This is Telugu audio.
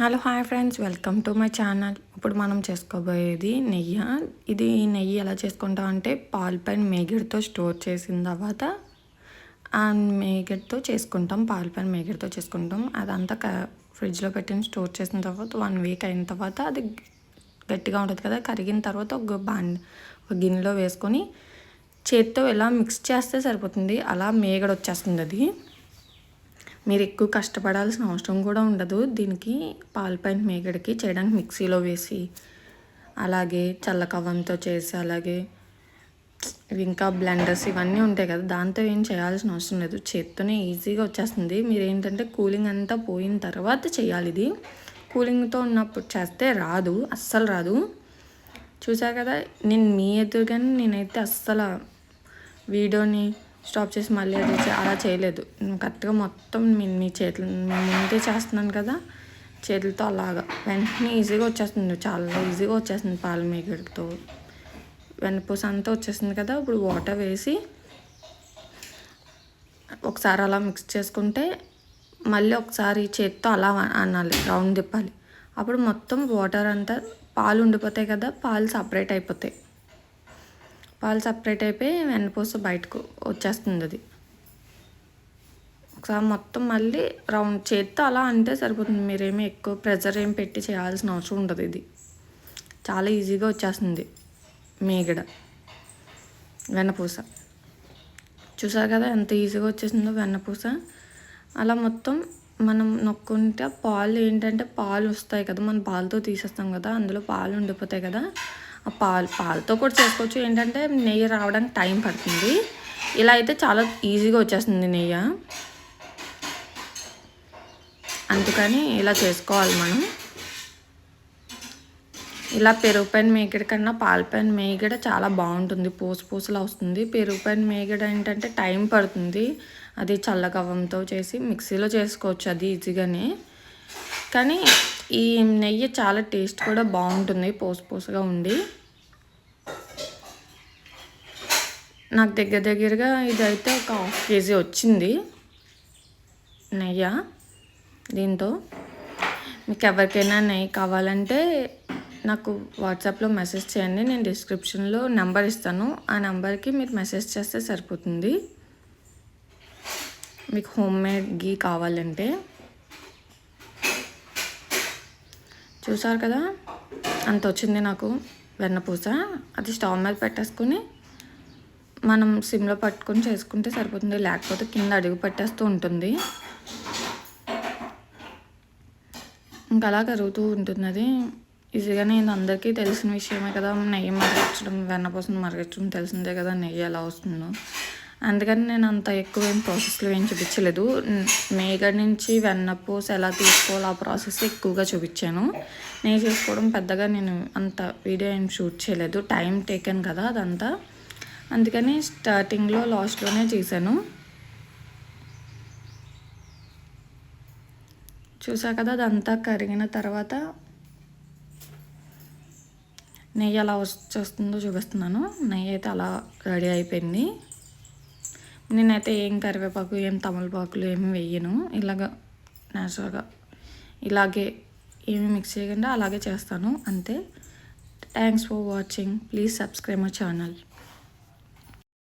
Hello hi friends. Welcome to my channel. ఇప్పుడు మనం చేసుకోబోయేది నెయ్యి? ఇది నెయ్యి ఎలా చేసుకుంటాం అంటే పాలు పైన మేగిడితో స్టోర్ చేసిన తర్వాత ఆ మేగిడితో చేసుకుంటాం. పాలు పైన మేగిడితో చేసుకుంటాం. అదంతా క ఫ్రిడ్జ్లో పెట్టిన స్టోర్ చేసిన తర్వాత వన్ వీక్ అయిన తర్వాత అది గట్టిగా ఉంటుంది కదా కరిగిన తర్వాత ఒక బాండ్ ఒక గిన్నెలో వేసుకొని చేత్తో ఎలా మిక్స్ చేస్తే సరిపోతుంది. అలా మేగడ వచ్చేస్తుంది అది. మీరు ఎక్కువ కష్టపడాల్సిన అవసరం కూడా ఉండదు. దీనికి పాలపైన మేగడికి చేయడానికి మిక్సీలో వేసి అలాగే చల్లకవ్వంతో చేసి అలాగే ఇవి ఇంకా బ్లెండర్స్ ఇవన్నీ ఉంటాయి కదా దాంతో ఏం చేయాల్సిన అవసరం లేదు. చేత్తోనే ఈజీగా వచ్చేస్తుంది. మీరు ఏంటంటే కూలింగ్ అంతా పోయిన తర్వాత చేయాలి ఇది. కూలింగ్తో ఉన్నప్పుడు చేస్తే రాదు అస్సలు రాదు. చూసా కదా నేను మీ ఎదురుగానే నేనైతే అస్సలు వీడియోని స్టాప్ చేసి మళ్ళీ అది అలా చేయలేదు. కరెక్ట్గా మొత్తం నేను మీ చేతులు ముందే చేస్తున్నాను కదా చేతులతో అలాగా. వెంటనే ఈజీగా వచ్చేస్తుంది. చాలా ఈజీగా వచ్చేస్తుంది పాల మేకడితో వెనపూస అంతా వచ్చేస్తుంది కదా ఇప్పుడు వాటర్ వేసి ఒకసారి అలా మిక్స్ చేసుకుంటే మళ్ళీ ఒకసారి చేత్తో అలా అనాలి రౌండ్ తిప్పాలి. అప్పుడు మొత్తం వాటర్ అంతా పాలు ఉండిపోతాయి కదా పాలు సపరేట్ అయిపోతాయి. పాలు సపరేట్ అయిపోయి వెన్నపూస బయటకు వచ్చేస్తుంది అది. ఒకసారి మొత్తం మళ్ళీ రౌండ్ చేత్తో అలా అంటే సరిపోతుంది. మీరేమీ ఎక్కువ ప్రెజర్ ఏం పెట్టి చేయాల్సిన అవసరం ఉండదు ఇది. చాలా ఈజీగా వచ్చేస్తుంది మేగడ వెన్నపూస. చూసారు కదా ఎంత ఈజీగా వచ్చేసిందో వెన్నపూస. అలా మొత్తం మనం నొక్కుంటే పాలు ఏంటంటే పాలు వస్తాయి కదా మనం పాలతో తీసేస్తాం కదా అందులో పాలు ఉండిపోతాయి కదా ఆ పాలు పాలతో కూడా చేసుకోవచ్చు. ఏంటంటే నెయ్యి రావడానికి టైం పడుతుంది. ఇలా అయితే చాలా ఈజీగా వచ్చేస్తుంది నెయ్యి. అందుకని ఇలా చేసుకోవాలి మనం. ఇలా పెరుగు పైన మేగడ కన్నా పాల పైన మేగడ చాలా బాగుంటుంది. పూస పూసలా వస్తుంది. పెరుగు పైన మేగడ ఏంటంటే టైం పడుతుంది. అది చల్లగవ్వంతో చేసి మిక్సీలో చేసుకోవచ్చు. అది ఈజీగానే. కానీ ఈ నెయ్యి చాలా టేస్ట్ కూడా బాగుంటుంది. పోసు పూసగా ఉండి. నాకు దగ్గర దగ్గరగా ఇదైతే ఒక హాఫ్ కేజీ వచ్చింది. నెయ్యి? దీంతో? మీకు ఎవరికైనా నెయ్యి కావాలంటే నాకు వాట్సాప్లో మెసేజ్ చేయండి. నేను డిస్క్రిప్షన్లో నెంబర్ ఇస్తాను. ఆ నెంబర్కి మీరు మెసేజ్ చేస్తే సరిపోతుంది. మీకు హోమ్ మేడ్ గీ కావాలంటే. చూసారు కదా? అంత వచ్చింది నాకు వెన్నపూస అది స్టవ్ మీద పెట్టేసుకొని మనం సిమ్లో పట్టుకొని చేసుకుంటే సరిపోతుంది. లేకపోతే కింద అడుగు పట్టేస్తూ ఉంటుంది. ఇంకా అలా కరుగుతూ ఉంటుంది అది ఈజీగానే ఇది అందరికీ తెలిసిన విషయమే కదా. నెయ్యి మరగచ్చడం వెన్నపోసం మరగచ్చడం తెలిసిందే కదా. నెయ్యి ఎలా వస్తుందో. అందుకని నేను అంత ఎక్కువ ఏం ప్రాసెస్లో ఏం చూపించలేదు. మేగడ నుంచి వెన్నపూస ఎలా తీసుకోవాలో ఆ ప్రాసెస్ ఎక్కువగా చూపించాను. నెయ్యి చేసుకోవడం పెద్దగా నేను అంత వీడియో ఏం షూట్ చేయలేదు. టైం టేకెన్ కదా అదంతా. అందుకని స్టార్టింగ్లో లాస్ట్లోనే చేశాను. చూసా కదా అదంతా కరిగిన తర్వాత నెయ్యి అలా వచ్చేస్తుందో చూపిస్తున్నాను. నెయ్యి అయితే అలా రెడీ అయిపోయింది. నేనైతే ఏం కరివేపాకు ఏం తమలపాకులు ఏమి వేయను. ఇలాగ న్యాచురల్గా ఇలాగే ఏమి మిక్స్ చేయకుండా అలాగే చేస్తాను. అంతే. Thanks for watching. Please subscribe my channel.